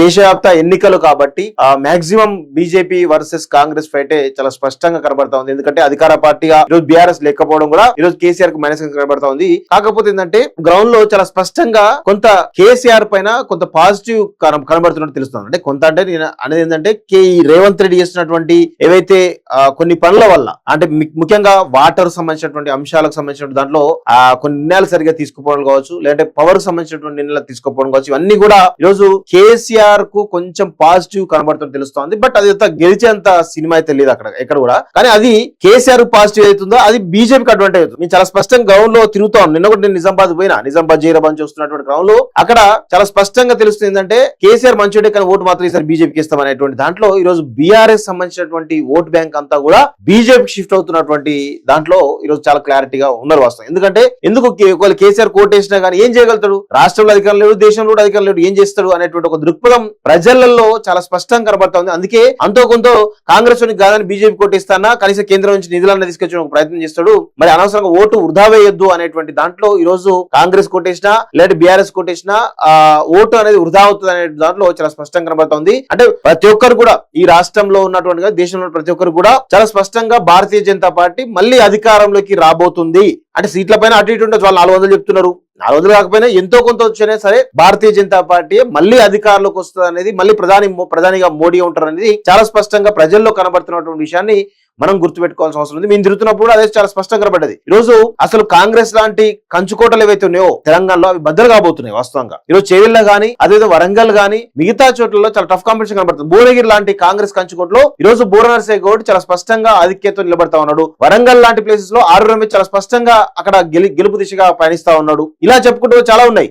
దేశవ్యాప్త ఎన్నికలు కాబట్టి మాక్సిమం బీజేపీ వర్సెస్ కాంగ్రెస్ ఫైటే చాలా స్పష్టంగా కనబడతా ఉంది. ఎందుకంటే అధికార పార్టీగా ఈరోజు బీఆర్ఎస్ లేకపోవడం కూడా ఈరోజు కేసీఆర్కు మైనస్ కనబడతా ఉంది. కాకపోతే ఏంటంటే గ్రౌండ్లో చాలా స్పష్టంగా కొంత కేసీఆర్ పైన కొంత పాజిటివ్ కనబడుతున్నట్టు తెలుస్తుంది. అంటే కొంత అంటే నేను అనేది ఏంటంటే కే రేవంత్ రెడ్డి చేస్తున్నటువంటి ఏవైతే కొన్ని పనుల వల్ల అంటే ముఖ్యంగా వాటర్ సంబంధించినటువంటి అంశాలకు సంబంధించిన దాంట్లో ఆ కొన్ని నిర్ణయాలు సరిగా తీసుకుపోవడం కావచ్చు లేదంటే పవర్ సంబంధించినటువంటి నిర్ణయాలు తీసుకోవడం కావచ్చు ఇవన్నీ కూడా ఈరోజు కేసీఆర్ కు కొంచెం పాజిటివ్ కనబడుతుంది తెలుస్తోంది. బట్ అది గెలిచేంత సినిమా అయితే లేదు అక్కడ ఎక్కడ కూడా. కానీ అది కేసీఆర్ పాజిటివ్ అవుతుందో అది బీజేపీకి అడ్వాంటేజ్ అవుతుంది. నేను చాలా స్పష్టంగా గ్రౌండ్లో తిరుగుతాం నిన్న కూడా నేను నిజామాబాద్ పోయినా. నిజామాబాద్ జైరాబాద్ చూస్తున్నటువంటి గ్రౌండ్లో. అక్కడ చాలా స్పష్టంగా తెలుస్తుంది ఏంటంటే కేసీఆర్ మంచిడే కానీ ఓటు మాత్రం ఈసారి బీజేపీకి ఇస్తాం అనేటువంటి దాంట్లో ఈ రోజు బీఆర్ఎస్ సంబంధించినటువంటి ఓట్ బ్యాంక్ అంతా కూడా బీజేపీకి షిఫ్ట్ అవుతున్నటువంటి దాంట్లో ఈ రోజు చాలా క్లారిటీగా ఉన్నారు వాస్తవం. ఎందుకంటే ఎందుకు ఒకవేళ కేసీఆర్ కోటేసినా కానీ ఏం చేయగలుగుతాడు? రాష్ట్రంలో అధికారం లేడు దేశంలో కూడా అధికారం లేడు ఏం చేస్తాడు అనేటువంటి ఒక దృక్పథం ప్రజలలో చాలా స్పష్టంగా కనబడుతుంది అందుకే అంతో కొంత కాంగ్రెస్లోని కాదని బీజేపీ కొట్టిస్తానా? కనీసం కేంద్రం నుంచి నిధులన్న తీసుకొచ్చిన ఒక ప్రయత్నం చేస్తాడు. మరి అనవసరంగా ఓటు వృధా వేయొద్దు అనేటువంటి దాంట్లో ఈ రోజు కాంగ్రెస్ కొట్టేసినా లేదా బీఆర్ఎస్ కొట్టేసినా ఓటు అనేది వృధా అవుతుంది అనే దాంట్లో చాలా స్పష్టంగా కనబడుతుంది అంటే ప్రతి ఒక్కరు కూడా ఈ రాష్ట్రంలో ఉన్నటువంటి దేశంలో ప్రతి ఒక్కరు కూడా చాలా స్పష్టంగా భారతీయ జనతా పార్టీ మళ్ళీ అధికారంలోకి రాబోతుంది. అంటే సీట్ల పైన అటు ఇటు ఉండొచ్చు. వాళ్ళు నాలుగు వందలు చెప్తున్నారు. నాలుగు వందలు కాకపోయినా ఎంతో కొంత వచ్చినా సరే భారతీయ జనతా పార్టీ మళ్ళీ అధికారంలోకి వస్తుంది అనేది మళ్ళీ ప్రధాని ప్రధానిగా మోడీ ఉంటారు అనేది చాలా స్పష్టంగా ప్రజల్లో కనబడుతున్నటువంటి విషయాన్ని మనం గుర్తుపెట్టుకోవాల్సిన అవసరం ఉంది. మేము తిరుగుతున్నప్పుడు అదే చాలా స్పష్టంగా కనబడ్డది. ఈ రోజు అసలు కాంగ్రెస్ లాంటి కంచుకోటలు ఏవైతే ఉన్నాయో తెలంగాణలో అవి బద్దలు కాబోతున్నాయి వాస్తవంగా. ఈరోజు చేవెళ్ళ గానీ అదేవిధంగా వరంగల్ గానీ మిగతా చోట్లలో చాలా టఫ్ కాంపిటీషన్ కనబడుతుంది. భువనగిరి లాంటి కాంగ్రెస్ కంచుకోటలో ఈ రోజు బూర నరసే గౌడ్ చాలా స్పష్టంగా ఆధిక్యత నిలబడతా ఉన్నాడు. వరంగల్ లాంటి ప్లేసెస్లో ఆరు రమేష్ చాలా స్పష్టంగా అక్కడ గెలి గెలుపు దిశగా పయనిస్తా ఉన్నాడు. ఇలా చెప్పుకుంటూ చాలా ఉన్నాయి.